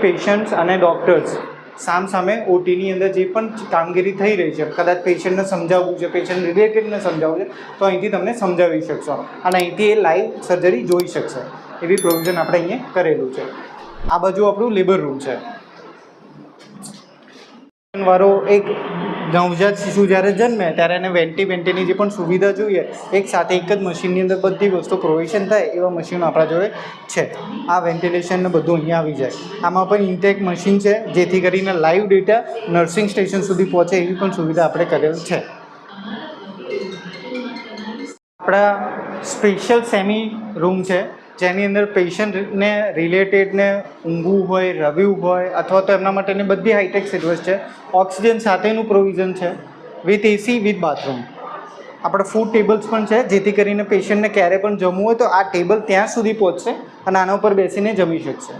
Patients અને doctors સામ સામે ઓટીની અંદર જે પણ કામગીરી થઈ રહી છે, કદાચ પેશન્ટને સમજાવવું છે પેશન્ટ રિલેટેડને સમજાવવું છે, તો અહીંથી તમને સમજાવી શકશો. અને અહીંથી એ લાઈવ સર્જરી જોઈ શકશે. એવી પ્રોવિઝન આપણે અહીંયા કરેલું છે. આ બાજુ આપણું લેબર રૂમ છે. વાળો એક નવજાત શિશુ જ્યારે જન્મે ત્યારે એને વેન્ટી વેન્ટીની જે પણ સુવિધા જોઈએ, એક સાથે એક જ મશીનની અંદર બધી વસ્તુ પ્રોવિઝન થાય એવા મશીનો આપણા જોડે છે. આ વેન્ટિલેશનને બધું અહીંયા આવી જાય. આમાં પણ ઇન્ટેક મશીન છે, જેથી કરીને લાઈવ ડેટા નર્સિંગ સ્ટેશન સુધી પહોંચે એવી પણ સુવિધા આપણે કરેલ છે. આપણા સ્પેશિયલ સેમી રૂમ છે. જેની અંદર પેશન્ટને રિલેટેડને ઊંઘવું હોય, રવ્યું હોય, અથવા તો એમના માટેની બધી હાઈટેક સર્વિસ છે, ઓક્સિજન સાથેનું પ્રોવિઝન છે વિથ એસી વિથ બાથરૂમ આપણે ફૂડ ટેબલ્સ પણ છે, જેથી કરીને પેશન્ટને ક્યારે પણ જમવું હોય તો આ ટેબલ ત્યાં સુધી પહોંચશે અને આના ઉપર બેસીને જમી શકશે.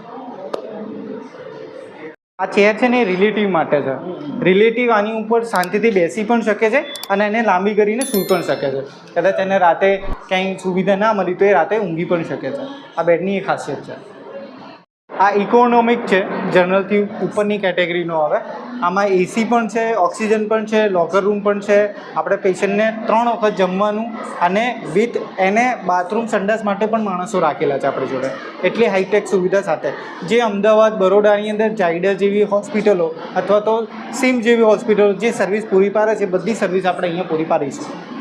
આ ચેર છે ને રિલેટિવ માટે છે. રિલેટિવ આની ઉપર શાંતિથી બેસી પણ શકે છે અને એને લાંબી કરીને સૂઈ પણ શકે છે. કદાચ એને રાતે ક્યાંય સુવિધા ના મળી તો એ રાતે ઊંઘી પણ શકે છે. આ બેડની એ ખાસિયત છે. આ ઇકોનોમિક છે, જનરલથી ઉપરની કેટેગરીનો આવે. આમાં એસી પણ છે, ઓક્સિજન પણ છે લોકર રૂમ પણ છે. આપણે પેશન્ટને ત્રણ વખત જમવાનું અને વિથ એને બાથરૂમ સંડાસ માટે પણ માણસો રાખેલા છે આપણી જોડે. એટલી હાઈટેક સુવિધા સાથે. જે અમદાવાદ, બરોડાની અંદર જાયડા જેવી હોસ્પિટલો અથવા તો સિમ જેવી હોસ્પિટલો જે સર્વિસ પૂરી પાડે છે, બધી સર્વિસ આપણે અહીંયા પૂરી પાડીશું.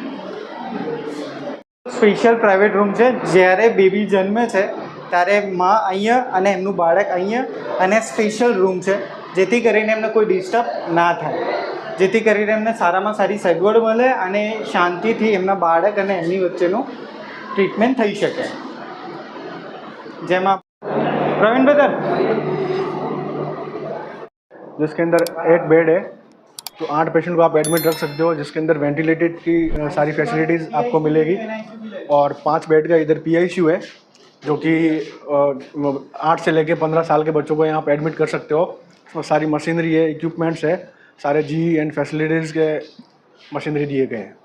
સ્પેશિયલ પ્રાઇવેટ રૂમ છે જ્યારે બેબી જન્મે છે ત્યારે માં અહીંયા અને એમનું બાળક અહીંયા અને સ્પેશિયલ રૂમ છે જેથી કરીને એમને કોઈ ડિસ્ટર્બ ના થાય જેથી કરીને એમને સારામાં સારી સગવડ મળે અને શાંતિથી એમના બાળક અને એમની વચ્ચેનું ટ્રીટમેન્ટ થઈ શકે જેમાં પ્રવીણ બદર जिसके अंदर एट बेड है तो आठ पेशेंट को आप एडमिट रख सकते हो जिसके अंदर वेंटिलेटेड की सारी फैसिलिटीज़ आपको मिलेगी। और पाँच बेड का इधर पीआईसीयू है जो कि आठ से लेकर पंद्रह साल के बच्चों को यहाँ पे एडमिट कर सकते हो। उसमें सारी मशीनरी है इक्विपमेंट्स है सारे जी एंड फैसिलिटीज़ के मशीनरी दिए गए हैं।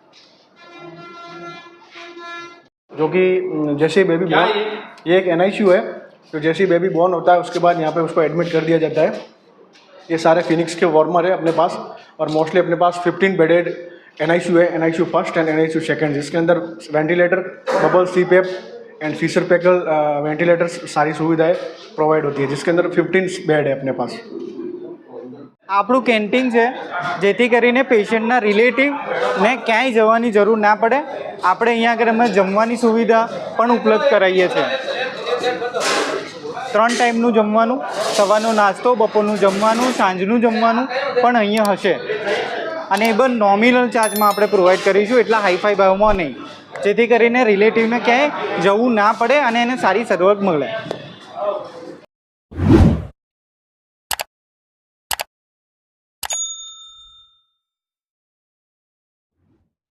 जो कि जैसे बेबी बॉर्न ये? एक एन है तो जैसे बेबी बॉर्न होता है उसके बाद यहाँ पे उसको एडमिट कर दिया जाता है। ये सारे फिनिक्स के वार्मर है अपने पास और मोस्टली अपने पास 15 बेडेड एन है N I first and N I second जिसके अंदर ventilator bubble CPAP and Fisher पेकल ventilator सारी सुविधाएं प्रोवाइड होती है जिसके अंदर 15 बेड है अपने पास આપણું કેન્ટીન છે જેથી કરીને પેશન્ટના રિલેટિવને ક્યાંય જવાની જરૂર ના પડે આપણે અહીંયા આગળ અમે જમવાની સુવિધા પણ ઉપલબ્ધ કરાવીએ છીએ ત્રણ ટાઈમનું જમવાનું, સવારનો નાસ્તો, બપોરનું જમવાનું, સાંજનું જમવાનું પણ અહીંયા હશે. અને એ પણ નોમિનલ ચાર્જમાં આપણે પ્રોવાઈડ કરીશું, એટલા હાઈફાઈ ભાવમાં નહીં. જેથી કરીને રિલેટિવને ક્યાંય જવું ના પડે અને એને સારી સગવડ મળે.